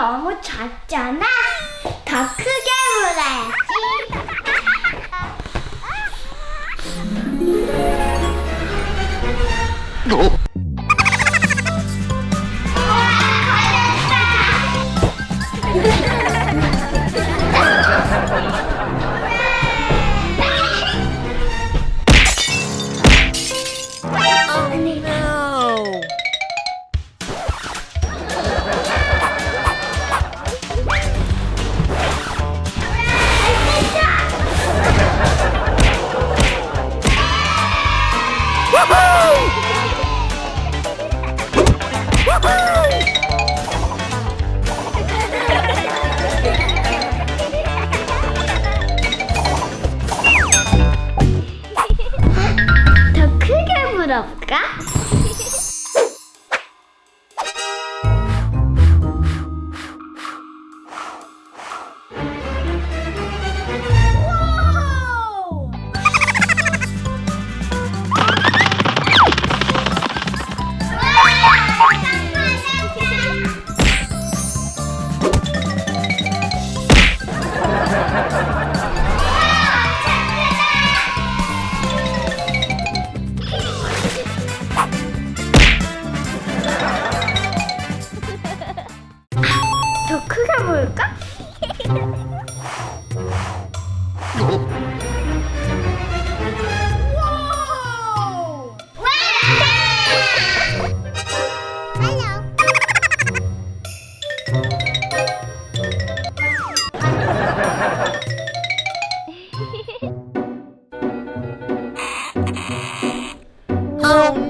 너무 작잖아. 더 크게 물어야지 와, 걸렸다. 더 크게 물어볼까? Oh